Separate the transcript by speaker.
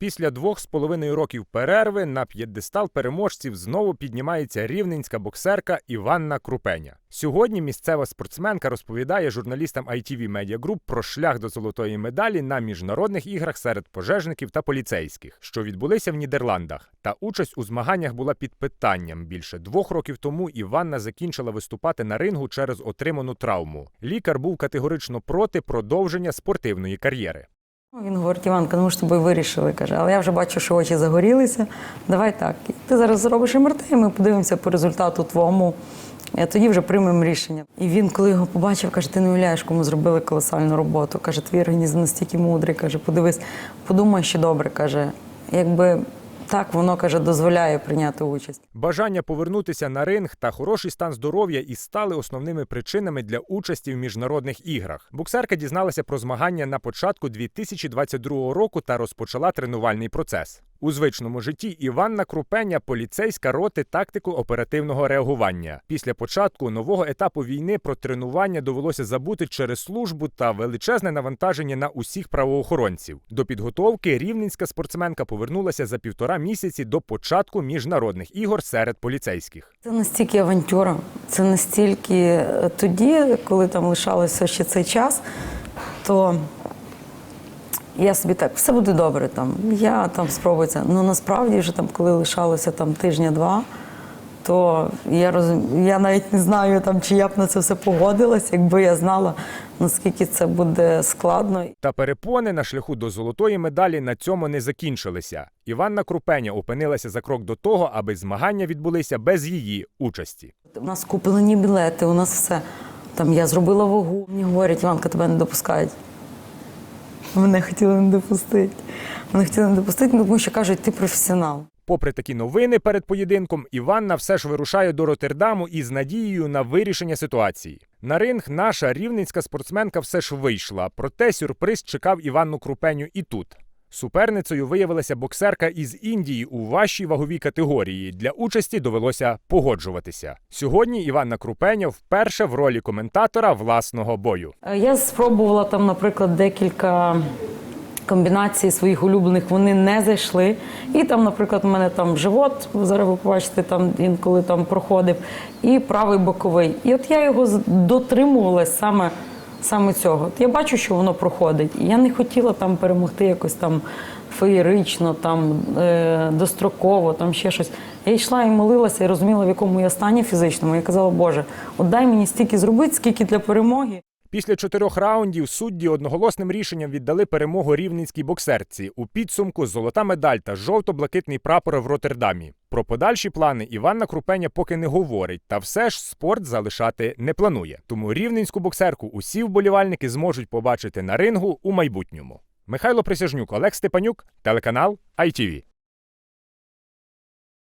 Speaker 1: Після двох з половиною років перерви на п'єдестал переможців знову піднімається рівненська боксерка Іванна Крупеня. Сьогодні місцева спортсменка розповідає журналістам ITV Media Group про шлях до золотої медалі на міжнародних іграх серед пожежників та поліцейських, що відбулися в Нідерландах. Та участь у змаганнях була під питанням. Більше двох років тому Іванна закінчила виступати на рингу через отриману травму. Лікар був категорично проти продовження спортивної кар'єри.
Speaker 2: Він говорить, Іванка, ну ми ж тобою вирішили, каже, але я вже бачу, що очі загорілися. Давай так. Ти зараз зробиш МРТ, і ми подивимося по результату твоєму. І тоді вже приймемо рішення. І він, коли його побачив, каже: ти не уявляєш, кому зробили колосальну роботу. Каже, твій організм настільки мудрий. Каже, подивись, подумай, що добре. каже, якби так воно каже, дозволяє прийняти участь.
Speaker 1: Бажання повернутися на ринг та хороший стан здоров'я і стали основними причинами для участі в міжнародних іграх. Боксерка дізналася про змагання на початку 2022 року та розпочала тренувальний процес. У звичному житті Іванна Крупеня поліцейська роти тактику оперативного реагування. Після початку нового етапу війни про тренування довелося забути через службу та величезне навантаження на усіх правоохоронців. До підготовки рівненська спортсменка повернулася за півтора місяці до початку міжнародних ігор серед поліцейських.
Speaker 2: Це настільки авантюра, це настільки е, тоді, коли там лишалося ще цей час, то я собі так, все буде добре там. Я там спробую це. Ну насправді вже там, коли лишалося там тижня-два, то я розум... я навіть не знаю, там, чи я б на це все погодилась, якби я знала, наскільки це буде складно.
Speaker 1: Та перепони на шляху до золотої медалі на цьому не закінчилися. Іванна Крупеня опинилася за крок до того, аби змагання відбулися без її участі.
Speaker 2: У нас куплені білети, у нас все. Там я зробила вагу. Мені говорять, Іванка, тебе не допускають. Мене хотіли не допустити. Мене хотіли не допустити, тому що кажуть, ти професіонал.
Speaker 1: Попри такі новини перед поєдинком, Іванна все ж вирушає до Роттердаму із надією на вирішення ситуації. На ринг наша рівненська спортсменка все ж вийшла, проте сюрприз чекав Іванну Крупеню і тут. Суперницею виявилася боксерка із Індії у важчій ваговій категорії. Для участі довелося погоджуватися. Сьогодні Іванна Крупеня вперше в ролі коментатора власного бою.
Speaker 2: Е, Я спробувала там, наприклад, декілька комбінацій своїх улюблених, вони не зайшли. І там, наприклад, у мене там живот, зараз ви побачите, там інколи там проходив, і правий боковий. І от я його дотримувалась саме. Саме цього. Я бачу, що воно проходить. І я не хотіла там перемогти якось там феєрично, там е, достроково, там ще щось. Я йшла і молилася, і розуміла, в якому я стані фізичному. Я казала, Боже, от дай мені стільки зробити, скільки для перемоги.
Speaker 1: Після чотирьох раундів судді одноголосним рішенням віддали перемогу рівненській боксерці. У підсумку золота медаль та жовто-блакитний прапор в Роттердамі. Про подальші плани Іванна Крупеня поки не говорить, та все ж спорт залишати не планує. Тому рівненську боксерку усі вболівальники зможуть побачити на рингу у майбутньому. Михайло Присяжнюк, Олег Степанюк, телеканал ITV.